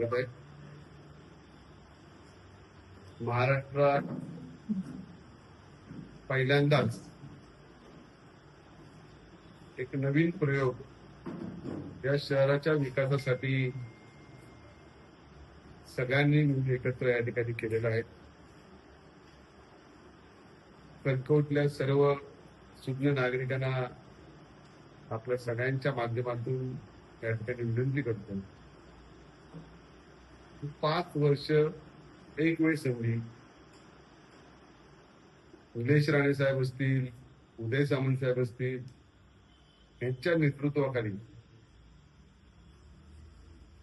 स्वागत आहे. महाराष्ट्रात पहिल्यांदाच एक नवीन प्रयोग या शहराच्या विकासासाठी सगळ्यांनी मिळून एकत्र या ठिकाणी केलेला आहे. कणकवटल्या सर्व सुज्ञ नागरिकांना आपल्या सगळ्यांच्या माध्यमातून या ठिकाणी विनंती करतो. पाच वर्ष एक वेळ संधी उदेश राणे साहेब असतील उदय सामंत साहेब असतील यांच्या नेतृत्वाखाली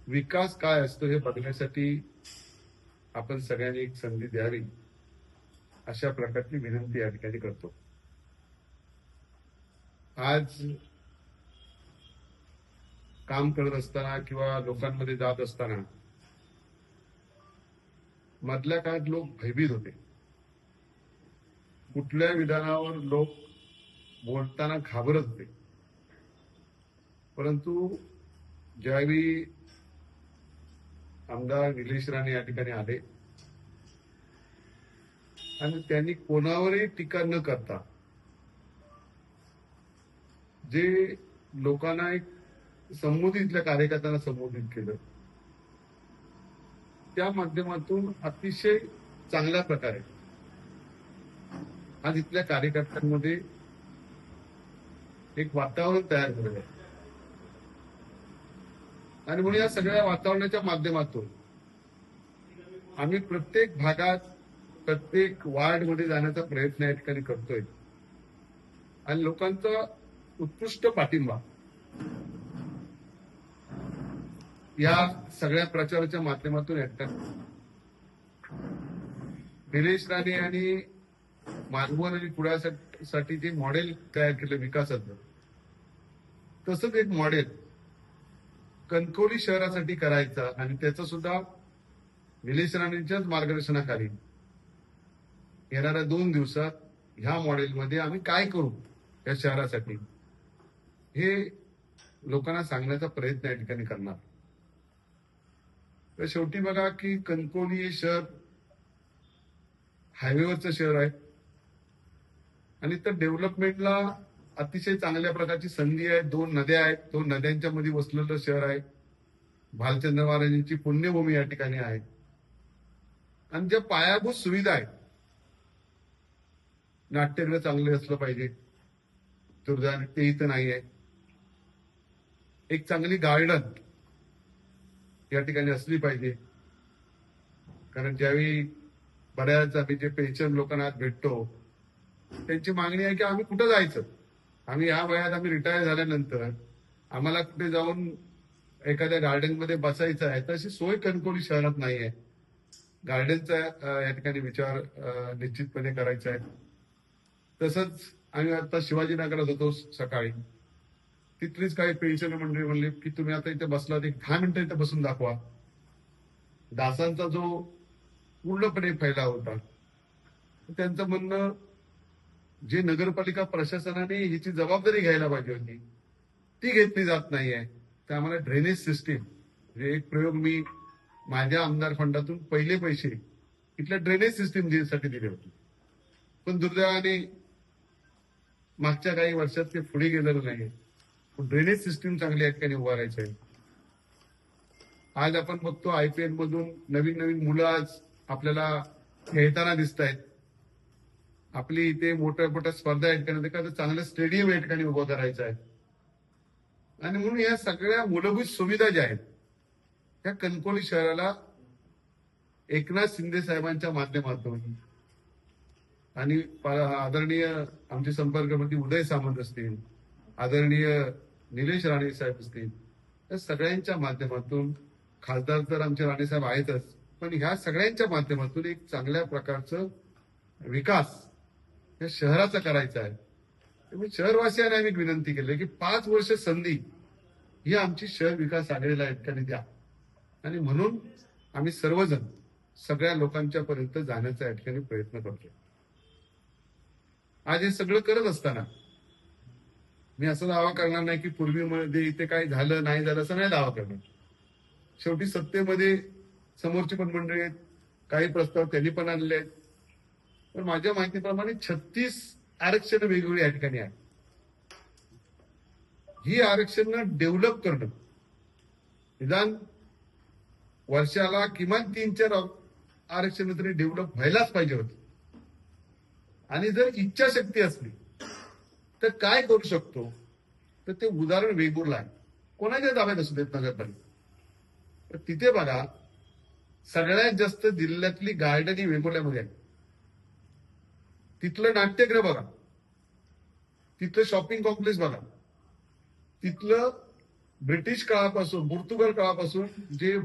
विकास काय असतो हे बघण्यासाठी आपण सगळ्यांनी एक संधी द्यावी अशा प्रकारची विनंती या ठिकाणी करतो. आज काम करत असताना किंवा लोकांमध्ये जात असताना मधल्या काळात लोक भयभीत होते. कुठल्या विधानावर लोक बोलताना घाबरत होते. परंतु ज्यावेळी आमदार निलेश राणे या ठिकाणी आले आणि त्यांनी कोणावरही टीका न करता जे लोकांना एक संबोधितल्या कार्यकर्त्यांना संबोधित केलं त्या माध्यमातून अतिशय चांगल्या प्रकारे आज इथल्या कार्यकर्त्यांमध्ये एक वातावरण तयार झालेलं आहे. आणि म्हणून या सगळ्या वातावरणाच्या माध्यमातून आम्ही प्रत्येक भागात प्रत्येक वार्डमध्ये जाण्याचा प्रयत्न या ठिकाणी करतोय. आणि लोकांचा उत्कृष्ट पाठिंबा या सगळ्या प्रचाराच्या माध्यमातून येतात. निलेश राणे आणि मालवण आणि पुण्यासाठी जे मॉडेल तयार केलं विकासाचं तसंच एक मॉडेल कणकवली शहरासाठी करायचा आणि त्याचं सुद्धा निलेश राणेंच्याच मार्गदर्शनाखाली येणाऱ्या दोन दिवसात ह्या मॉडेलमध्ये आम्ही काय करू या शहरासाठी हे लोकांना सांगण्याचा प्रयत्न या ठिकाणी करणार. तर शेवटी बघा की कणकवली हे शहर हायवेवरचं शहर आहे. आणि तर डेव्हलपमेंटला अतिशय चांगल्या प्रकारची संधी आहे. दोन नद्या आहेत. दोन नद्यांच्या मध्ये वसलेलं शहर आहे. भालचंद्र महाराजांची पुण्यभूमी या ठिकाणी आहे. आणि ज्या पायाभूत सुविधा आहेत नाट्यगृह चांगले असलं पाहिजे. दुर्दैवाने ते इथं नाही आहे एक चांगली गार्डन या ठिकाणी असली पाहिजे. कारण ज्यावेळी बऱ्याच आम्ही जे पेन्शन लोकांना आज भेटतो त्यांची मागणी आहे की आम्ही कुठं जायचं? आम्ही या वयात आम्ही रिटायर झाल्यानंतर आम्हाला कुठे जाऊन एखाद्या गार्डनमध्ये बसायचं आहे तशी सोय कणकोली शहरात नाही आहे. गार्डनचा या ठिकाणी विचार निश्चितपणे करायचा आहे. तसंच आम्ही आता शिवाजीनगरात होतो सकाळी. तिथलीच काही पेन्शन मंडळी म्हणली की तुम्ही आता इथे बसलात एक दहा मिनिटं इथे बसून दाखवा. दासांचा जो पूर्णपणे फैलाव होता त्यांचं म्हणणं जे नगरपालिका प्रशासनाने ह्याची जबाबदारी घ्यायला पाहिजे होती ती घेतली जात नाहीये. तर आम्हाला ड्रेनेज सिस्टीम म्हणजे एक प्रयोग मी माझ्या आमदार फंडातून पहिले पैसे इथल्या ड्रेनेज सिस्टीमसाठी दिले होते. पण दुर्दैवाने मागच्या काही वर्षात ते पुढे गेलेलं नाही ड्रेनेज सिस्टीम चांगली या ठिकाणी उभारायचं आहे? आज आपण बघतो आयपीएल मधून नवीन नवीन मुलं आज आपल्याला खेळताना दिसत आहेत. आपली इथे मोठ्या मोठ्या स्पर्धा या ठिकाणी एखादं चांगलं स्टेडियम या ठिकाणी उभं करायचं आहे. आणि म्हणून या सगळ्या मूलभूत सुविधा ज्या आहेत त्या कणकोली शहराला एकनाथ शिंदे साहेबांच्या माध्यमातून. आणि आदरणीय आमचे संपर्क मंत्री उदय सामंत असतील आदरणीय निलेश राणे साहेब असतील या सगळ्यांच्या माध्यमातून खासदार तर आमचे राणे साहेब आहेतच पण ह्या सगळ्यांच्या माध्यमातून एक चांगल्या प्रकारचं विकास या शहराचा करायचा आहे. त्यामुळे शहरवासियांना आम्ही विनंती केली की पाच वर्ष संधी ही आमची शहर विकास आघाडीला एकट्याने द्या. आणि म्हणून आम्ही सर्वजण सगळ्या लोकांच्या पर्यंत जाण्याचा या ठिकाणी प्रयत्न करतो आज हे सगळं करत असताना मी असं दावा करणार नाही की पूर्वीमध्ये इथे काही झालं नाही झालं असं नाही दावा करणार. शेवटी सत्तेमध्ये समोरची पण मंडळी आहेत काही प्रस्ताव त्यांनी पण आणले आहेत. पण माझ्या माहितीप्रमाणे छत्तीस आरक्षण वेगवेगळी या ठिकाणी आहेत. ही आरक्षण डेव्हलप करणं. निदान वर्षाला किमान तीन चार आरक्षण तरी डेव्हलप व्हायलाच पाहिजे होते. आणि जर इच्छाशक्ती असली तर काय करू शकतो? तर ते उदाहरण वेगूरला आहे. कोणाच्या ताब्यात असू देत नगरपालिका? तर तिथे बघा सगळ्यात जास्त जिल्ह्यातली गार्डन ही वेगुर्ल्यामध्ये आहे तिथलं नाट्यगृह बघा. तिथलं शॉपिंग कॉम्प्लेक्स बघा. तिथलं ब्रिटिश काळापासून पोर्तुगल काळापासून जे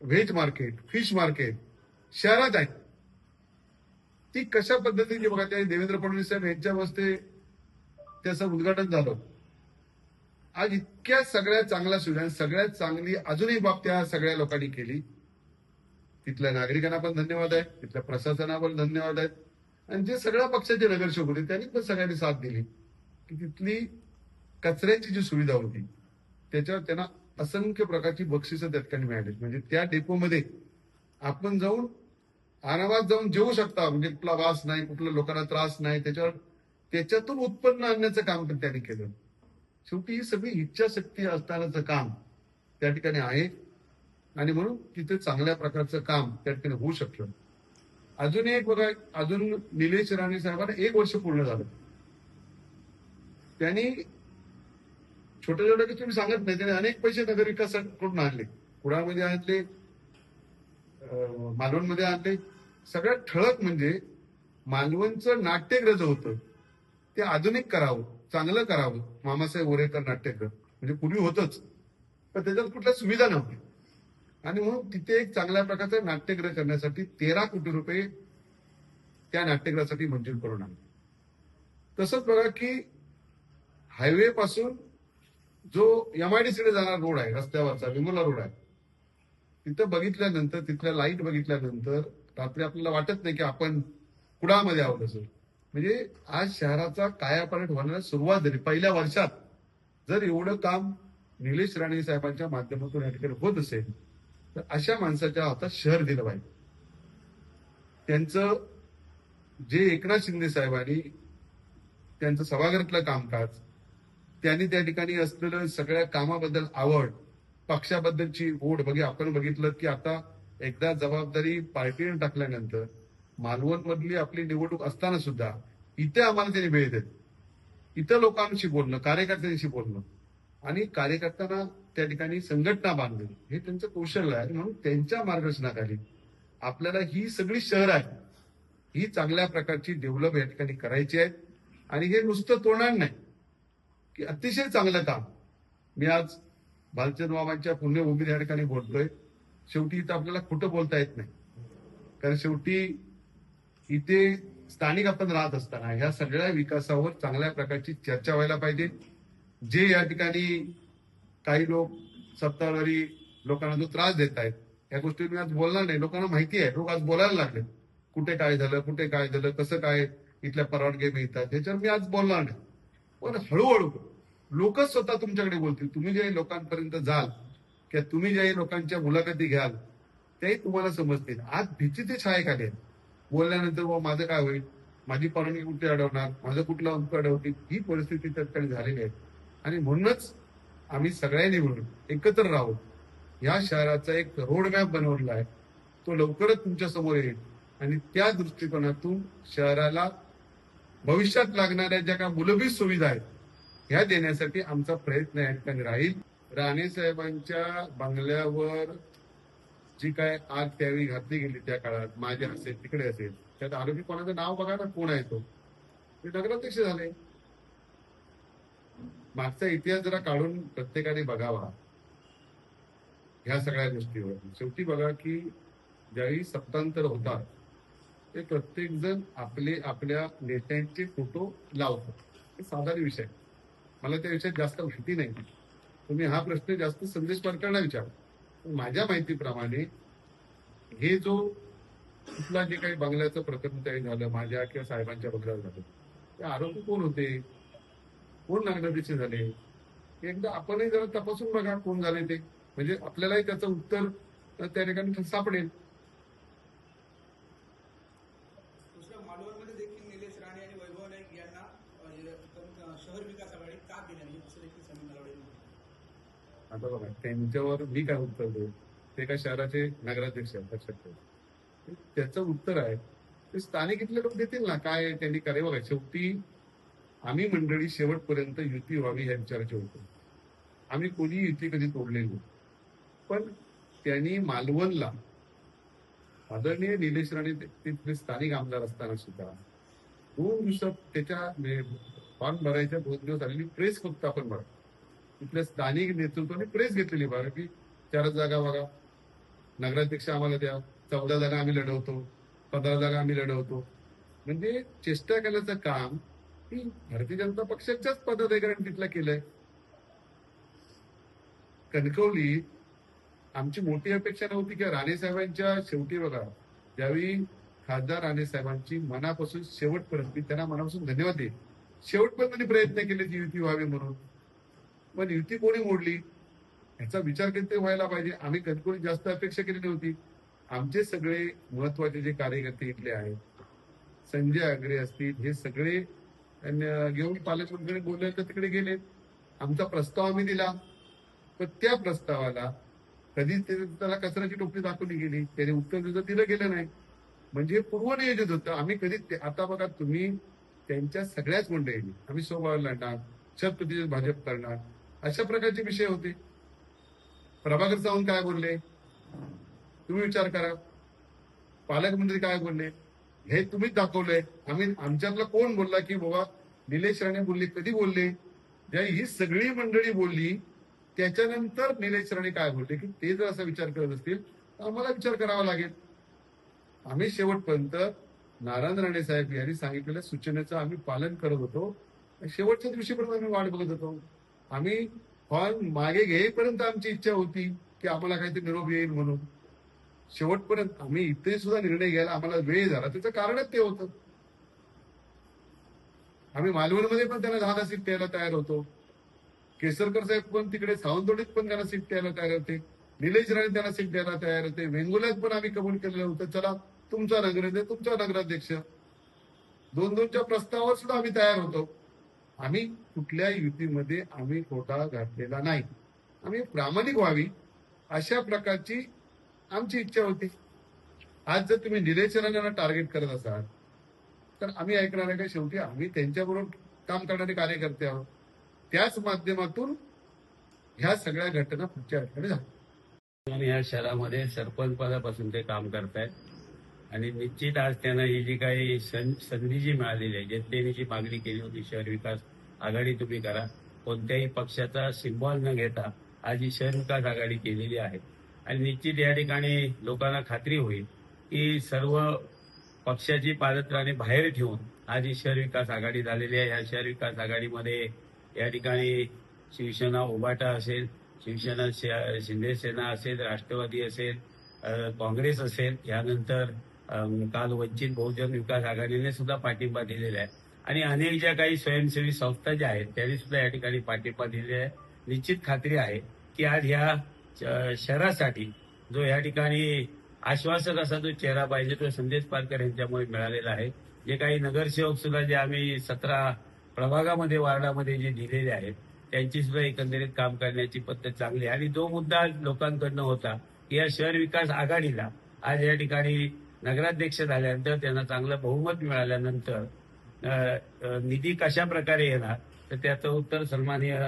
व्हेज मार्केट फिश मार्केट शहरात आहे. ती कशा पद्धतीने बघा त्या देवेंद्र फडणवीस साहेब यांच्या हस्ते त्याचं उद्घाटन झालं. आज इतक्या सगळ्या चांगल्या सुविधा सगळ्यात चांगली अजूनही बाब त्या सगळ्या लोकांनी केली. तिथल्या नागरिकांना पण धन्यवाद आहे तिथल्या प्रशासनाला पण धन्यवाद आहेत आणि जे सगळ्या पक्षाचे नगरसेवक होते त्यांनी पण सगळ्यांनी साथ दिली. की तिथली कचऱ्याची जी सुविधा होती त्याच्यावर त्यांना असंख्य प्रकारची बक्षिसं त्या ठिकाणी मिळाली. म्हणजे त्या डेपोमध्ये आपण जाऊन आरामात जाऊन जेवू शकता. म्हणजे कुठला वास नाही कुठल्या लोकांना त्रास नाही त्याच्यावर त्याच्यातून उत्पन्न आणण्याचं काम पण त्यांनी केलं. शेवटी ही सगळी इच्छाशक्ती असतानाचं काम त्या ठिकाणी आहे. आणि म्हणून तिथे चांगल्या प्रकारचं काम त्या ठिकाणी होऊ शकलं. अजून एक बघा अजून निलेश राणे साहेबांना एक वर्ष पूर्ण झालं. त्यांनी छोट्या छोट्या तुम्ही सांगत नाही त्याने अनेक पैसे नगर विकासाकडून आणले. कुडामध्ये आणले अं, मालवणमध्ये आणले. सगळ्यात ठळक म्हणजे मालवणचं नाट्यग्रज होतं. ते आधुनिक करावं चांगलं करावं. मामासाहेब ओरेकर नाट्यगृह म्हणजे पूर्वी होतच. पण त्याच्यात कुठल्या सुविधा नव्हती आणि म्हणून तिथे एक चांगल्या प्रकारचं नाट्यगृह करण्यासाठी तेरा कोटी रुपये त्या नाट्यगृहासाठी मंजूर करून आणले. तसंच बघा की हायवे पासून जो एमआयडीसीकडे जाणारा रोड आहे रस्त्यावरचा विमोला रोड आहे तिथं बघितल्यानंतर तिथल्या लाइट बघितल्यानंतर रात्री आपल्याला वाटत नाही की आपण कुडामध्ये आहोत असं. म्हणजे आज शहराचा कायापालट होण्याला सुरुवात झाली. पहिल्या वर्षात जर एवढं काम निलेश राणे साहेबांच्या माध्यमातून या ठिकाणी होत असेल तर अशा माणसाच्या हातात शहर दिलं पाहिजे. त्यांचं जे एकनाथ शिंदे साहेबांनी त्यांचं सभागृहातलं कामकाज त्यांनी त्या ठिकाणी असलेलं सगळ्या कामाबद्दल आवड पक्षाबद्दलची ओढ बघी आपण बघितलं की आता एकदा जबाबदारी पार्टीने टाकल्यानंतर मालवण मधली आपली निवडणूक असताना सुद्धा इथे आम्हाला त्यांनी वेळ देत इथं लोकांशी बोलणं कार्यकर्त्यांशी बोलणं. आणि कार्यकर्त्यांना त्या ठिकाणी संघटना बांधणं हे त्यांचं कौशल्य आहे. म्हणून त्यांच्या मार्गदर्शनाखाली आपल्याला ही सगळी शहर आहे. ही चांगल्या प्रकारची डेव्हलप या ठिकाणी करायची आहे. आणि हे नुसतं तोडणार नाही की अतिशय चांगलं काम. मी आज भालचंद बाबांच्या पुण्यभूमी या ठिकाणी बोलतोय. शेवटी इथं आपल्याला खोटं बोलता येत नाही. कारण शेवटी इथे स्थानिक आपण राहत असताना ह्या सगळ्या विकासावर चांगल्या प्रकारची चर्चा व्हायला पाहिजे. जे या ठिकाणी काही लोक सत्ताधारी लोकांना जो त्रास देत आहेत या गोष्टी मी आज बोलणार नाही. लोकांना माहिती आहे. लोक आज बोलायला लागले. कुठे काय झालं कुठे काय झालं कसं काय इथल्या परवानगी मिळतात ह्याच्यावर मी आज बोलणार नाही. पण हळूहळू लोक स्वतः तुमच्याकडे बोलतील. तुम्ही जे लोकांपर्यंत जाल किंवा तुम्ही ज्याही लोकांच्या मुलाखती घ्याल तेही तुम्हाला समजतील. आज भीतीचे छायेखाली आहेत. बोलल्यानंतर मग माझं काय होईल? माझी परवानगी कुठे अडवणार? माझं कुठलं अंक अडवतील? ही परिस्थिती त्या ठिकाणी झालेली आहे. आणि म्हणूनच आम्ही सगळ्यांनी मिळून एकत्र राहून या शहराचा एक रोडमॅप बनवलेला आहे. तो लवकरच तुमच्यासमोर येईल. आणि त्या दृष्टिकोनातून शहराला भविष्यात लागणाऱ्या ज्या काही मूलभूत सुविधा आहेत ह्या देण्यासाठी आमचा प्रयत्न या ठिकाणी राहील. राणे साहेबांच्या बंगल्यावर जी काय आग त्यावेळी घातली गेली त्या काळात माझे असेल तिकडे असेल त्यात आरोपी कोणाचं नाव बघा ना कोण आहे तो? ते नगराध्यक्ष झाले. मागचा इतिहास जरा काढून प्रत्येकाने बघावा. ह्या सगळ्या गोष्टीवर. शेवटी बघा की ज्यावेळी सत्तांतर होतात ते प्रत्येक जण आपले आपल्या नेत्यांचे फोटो लावतो. हे साधारण विषय. मला त्या विषयात जास्त माहिती नाही. तुम्ही हा प्रश्न जास्त संदेश पारकरला विचार. माझ्या माहितीप्रमाणे हे जो कुठला जे काही बंगल्याचं प्रकरण काही झालं माझ्या किंवा साहेबांच्या बंगल्यावर झालं ते आरोपी कोण होते? कोण नगराध्यक्ष झाले? एकदा आपणही जरा तपासून बघा कोण झाले ते. म्हणजे आपल्यालाही त्याचं उत्तर त्या ठिकाणी सापडेल दुसरं मालवणमध्ये देखील निलेश राणे आणि वैभव नाईक यांना अ, हे, तर, शहर विकास आघाडी का दिल्या नाही असं देखील समीर नलावडे यांनी म्हटलं. आता बघा त्यांच्यावर मी काय उत्तर देऊ? ते काय शहराचे नगराध्यक्ष आहेत लक्षात ठेवा. त्याचं उत्तर आहे ते स्थानिक इथले लोक देतील ना काय त्यांनी करे बघा शेवटी आम्ही मंडळी शेवटपर्यंत युती व्हावी ह्या विचाराचे होतो. आम्ही कोणी युती कधी तोडलेली नाही. पण त्यांनी मालवणला आदरणीय निलेश राणे तिथले स्थानिक आमदार असताना सुद्धा दोन दिवसात त्याच्या म्हणजे फॉर्म भरायच्या दोन दिवस आलेली प्रेस फक्त आपण भरतो तिथल्या स्थानिक नेतृत्वाने प्रेस घेतलेली बघा की चारच जागा बघा. नगराध्यक्ष आम्हाला द्या. चौदा जागा आम्ही लढवतो. पंधरा जागा आम्ही लढवतो. म्हणजे चेष्टा केल्याचं काम ही भारतीय जनता पक्षाच्याच पदाधिकाऱ्यांनी तिथलं केलंय. कणकवली आमची मोठी अपेक्षा नव्हती की राणे साहेबांच्या शेवटी बघा ज्यावेळी खासदार राणे साहेबांची मनापासून शेवटपर्यंत त्यांना मनापासून धन्यवाद देईल शेवटपर्यंत त्यांनी प्रयत्न केले की युती व्हावी म्हणून. पण युती कोणी मोडली? याचा विचार कधी व्हायला पाहिजे. आम्ही कणकवली जास्त अपेक्षा केली नव्हती. आमचे सगळे महत्त्वाचे जे कार्यकर्ते इथले आहेत संजय आगरे असतील हे सगळे घेऊन पालकमंत्र्यांनी बोलले तर तिकडे गेले आमचा प्रस्ताव आम्ही दिला. पण त्या प्रस्तावाला कधीच ते- त्याला कचऱ्याची टोपली दाखवली गेली. त्याने उत्तर दिलं दिलं गेलं नाही. म्हणजे पूर्वनियोजित होतं. आम्ही कधी ते- आता बघा तुम्ही त्यांच्या सगळ्याच मंडळींनी आम्ही सोबत लढणार छत्रपती भाजप करणार. अशा प्रकारचे विषय होते. प्रभाकर जाऊन काय बोलले? तुम्ही विचार करा. पालकमंत्री काय बोलले? हे तुम्हीच दाखवलंय. आम्ही आमच्यातला कोण बोलला की बाबा निलेश राणे बोलले कधी बोलले? ज्या ही सगळी मंडळी बोलली त्याच्यानंतर निलेश राणे काय बोलले? की ते जर असा विचार करत असतील तर आम्हाला विचार करावा लागेल. आम्ही शेवटपर्यंत नारायण राणे साहेब यांनी सांगितलेल्या सूचनेचं आम्ही पालन करत होतो. शेवटच्या दिवशीपर्यंत आम्ही वाट बघत होतो. आम्ही फॉर्म मागे घेईपर्यंत आमची इच्छा होती की आम्हाला काहीतरी निरोप येईल म्हणून. शेवटपर्यंत आम्ही इथे सुद्धा निर्णय घ्यायला आम्हाला वेळ झाला. त्याचं कारणच ते होतं. आम्ही मालवणमध्ये पण त्यांना दहा सीट द्यायला तयार होतो. केसरकर साहेब पण तिकडे सावंतवाडीत पण त्यांना सीट द्यायला तयार होते. निलेश राणे त्यांना सीट द्यायला तयार होते. वेंगुल्यात पण आम्ही कबूल केलेलं होतं. चला तुमचा नगराध्यक्ष तुमचा नगराध्यक्ष. दोन दोनच्या प्रस्तावावर सुद्धा आम्ही तयार होतो. आम्ही कुठल्या युतीमध्ये आम्ही खोटा घातलेला नाही. आम्ही प्रामाणिक व्हावी अशा प्रकारची आमची इच्छा होती. आज जर तुम्ही निरेचनांना टार्गेट करत असाल तर आम्ही ऐकणार आहे का शेवटी? आम्ही त्यांच्याबरोबर काम करणारे कार्यकर्ते आहोत. त्याच माध्यमातून ह्या सगळ्या घटना पुढच्या ठिकाणी झाल्या. आणि या शहरामध्ये सरपंच पदापासून ते काम करतायत. आणि निश्चित आज त्यांना ही जी काही संधी जी मिळालेली आहे जनतेने जी मागणी केली होती शहर विकास आघाडी तुम्ही करा कोणत्याही पक्षाचा सिम्बॉल न घेता आज ही शहर विकास आघाडी केलेली आहे. आणि निश्चित या ठिकाणी लोकांना खात्री होईल की सर्व पक्षाची पादत्राणे बाहेर ठेवून आज ही शहर विकास आघाडी झालेली आहे. या शहर विकास आघाडीमध्ये या ठिकाणी शिवसेना ओबाटा असेल शिवसेना शे- शिंदे सेना असेल राष्ट्रवादी असेल काँग्रेस असेल यानंतर काल वंचित बहुजन विकास आघाडीने सुद्धा पाठिंबा दिलेला आहे. आणि अनेक ज्या काही स्वयंसेवी संस्था ज्या आहेत त्यांनी सुद्धा या ठिकाणी पाठिंबा दिलेला आहे. निश्चित खात्री आहे की आज ह्या श- शहरासाठी जो या ठिकाणी आश्वासक असा जो चेहरा पाहिजे तो संदेश पारकर यांच्यामुळे मिळालेला आहे. जे काही नगरसेवक सुद्धा जे आम्ही सतरा प्रभागामध्ये वार्डामध्ये जे दिलेले आहेत त्यांची सुद्धा एकंदरीत काम करण्याची पद्धत चांगली आहे. आणि जो मुद्दा लोकांकडनं होता की या शहर विकास आघाडीला आज या ठिकाणी नगराध्यक्ष झाल्यानंतर त्यांना चांगलं बहुमत मिळाल्यानंतर निधी कशा प्रकारे येणार? तर त्याचं उत्तर सन्माननीय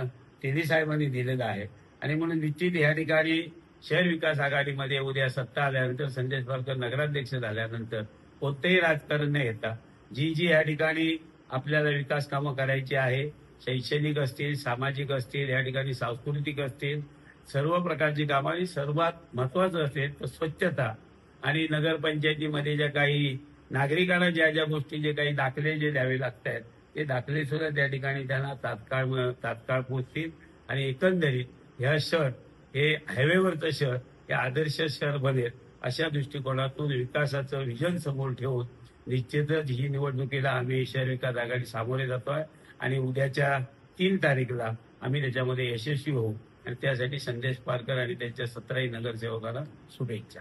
तेली साहेबांनी दिलेलं आहे. आणि म्हणून निश्चित या ठिकाणी शहर विकास आघाडीमध्ये उद्या सत्ता आल्यानंतर संजय पालकर नगराध्यक्ष झाल्यानंतर कोणतेही राजकारण न येता जी जी या ठिकाणी आपल्याला विकास कामं करायची आहे शैक्षणिक असतील सामाजिक असतील या ठिकाणी सांस्कृतिक असतील सर्व प्रकारची कामं आणि सर्वात महत्वाचं असेल तर स्वच्छता आणि नगरपंचायतीमध्ये ज्या काही नागरिकांना ज्या ज्या गोष्टी जे काही दाखले जे द्यावे लागत आहेत ते दाखले सुद्धा त्या ठिकाणी त्यांना तात्काळ तात्काळ पोहोचतील. आणि एकंदरीत ह्या शहर हे हायवेवरचं शहर हे आदर्श शहर बनेल अशा दृष्टिकोनातून विकासाचं विजन समोर ठेवून निश्चितच ही निवडणुकीला आम्ही शहर विकास आघाडी सामोरे जातो आहे आणि उद्याच्या तीन तारीखला आम्ही त्याच्यामध्ये यशस्वी होऊ. आणि त्यासाठी संदेश पारकर आणि त्यांच्या सतराही नगरसेवकाला शुभेच्छा.